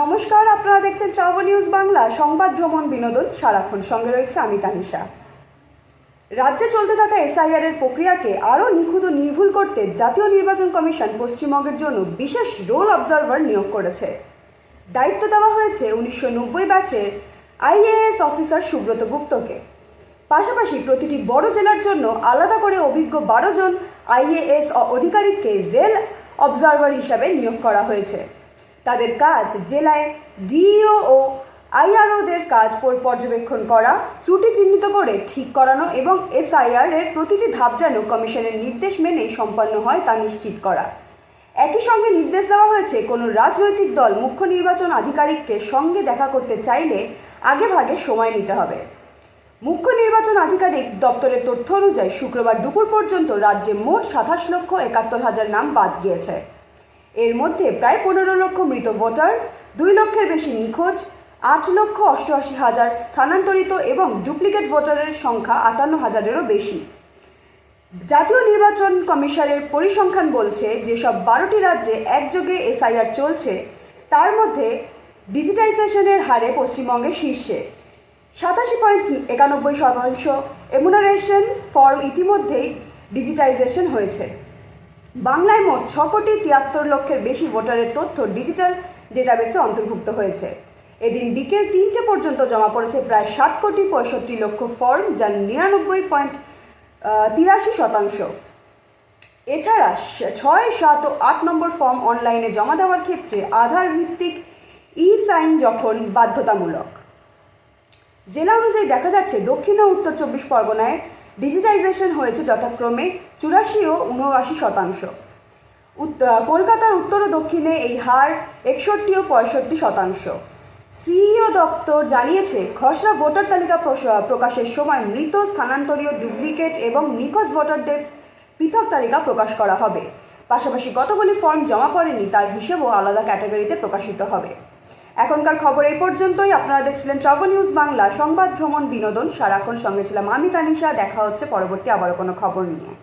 নমস্কার, আপনারা দেখছেন ট্রাভেল নিউজ বাংলা, সংবাদ ভ্রমণ বিনোদন, সারাক্ষণ সঙ্গে রয়েছে আমি তানিশা। রাজ্যে চলতে থাকা এসআইআর এর প্রক্রিয়াকে আরও নিখুঁত নির্ভুল করতে জাতীয় নির্বাচন কমিশন পশ্চিমবঙ্গের জন্য বিশেষ রোল অবজারভার নিয়োগ করেছে। দায়িত্ব দেওয়া হয়েছে উনিশশো নব্বই ব্যাচের আইএএস অফিসার সুব্রত গুপ্তকে। পাশাপাশি প্রতিটি বড় জেলার জন্য আলাদা করে অভিজ্ঞ বারো জন আইএএস অধিকারিককে রেল অবজারভার হিসাবে নিয়োগ করা হয়েছে। তাদের কাজ জেলায় ডিইও ও আইআরওদের কাজ পর্যবেক্ষণ করা, ত্রুটি চিহ্নিত করে ঠিক করানো এবং এসআইআর এর প্রতিটি ধাপ যেন কমিশনের নির্দেশ মেনে সম্পন্ন হয় তা নিশ্চিত করা। একই সঙ্গে নির্দেশ দেওয়া হয়েছে, কোনো রাজনৈতিক দল মুখ্য নির্বাচন আধিকারিককে সঙ্গে দেখা করতে চাইলে আগে ভাগে সময় নিতে হবে। মুখ্য নির্বাচন আধিকারিক দপ্তরের তথ্য অনুযায়ী শুক্রবার দুপুর পর্যন্ত রাজ্যে মোট সাতাশ লক্ষ একাত্তর হাজার নাম বাদ গিয়েছে। এর মধ্যে প্রায় পনেরো লক্ষ মৃত ভোটার, দুই লক্ষের বেশি নিখোঁজ, আট লক্ষ অষ্টআশি হাজার স্থানান্তরিত এবং ডুপ্লিকেট ভোটারের সংখ্যা আটান্ন হাজারেরও বেশি। জাতীয় নির্বাচন কমিশনের পরিসংখ্যান বলছে, যেসব বারোটি রাজ্যে একযোগে এসআইআর চলছে, তার মধ্যে ডিজিটাইজেশনের হারে পশ্চিমবঙ্গে শীর্ষে। সাতাশি পয়েন্ট একানব্বই শতাংশ এমুনারেশন ফর্ম ইতিমধ্যেই ডিজিটাইজেশন হয়েছে। বাংলায় মোট ছ কোটি তিয়াত্তর লক্ষের বেশি ভোটারের তথ্য ডিজিটাল ডেটাবেসে অন্তর্ভুক্ত হয়েছে। এদিন বিকেল তিনটে পর্যন্ত জমা পড়েছে প্রায় সাত কোটি পঁয়ষট্টি লক্ষ ফর্ম, যা নিরানব্বই পয়েন্ট তিরাশি শতাংশ। এছাড়া ছয়, সাত ও আট নম্বর ফর্ম অনলাইনে জমা দেওয়ার ক্ষেত্রে আধার ভিত্তিক ই সাইন যখন বাধ্যতামূলক। জেলা অনুযায়ী দেখা যাচ্ছে দক্ষিণ ও উত্তর চব্বিশ পরগনায় ডিজিটাইজেশন হয়েছে যথাক্রমে চুরাশি ও উনআশি শতাংশ। কলকাতার উত্তর ও দক্ষিণে এই হার একষট্টি ও পঁয়ষট্টি শতাংশ। সিইও দপ্তর জানিয়েছে, খসড়া ভোটার তালিকা প্রকাশের সময় মৃত, স্থানান্তরীয় ডুপ্লিকেট এবং নিখোঁজ ভোটারদের পৃথক তালিকা প্রকাশ করা হবে। পাশাপাশি কতগুলি ফর্ম জমা পড়েনি তার হিসেবও আলাদা ক্যাটাগরিতে প্রকাশিত হবে। এখনকার খবর এই পর্যন্তই। আপনারা দেখছিলেন ট্রাভেল নিউজ বাংলা, সংবাদ ভ্রমণ বিনোদন। সারাক্ষণ সঙ্গে ছিলাম আমি, তানিশা। দেখা হচ্ছে পরবর্তী আবারও কোনো খবর নিয়ে।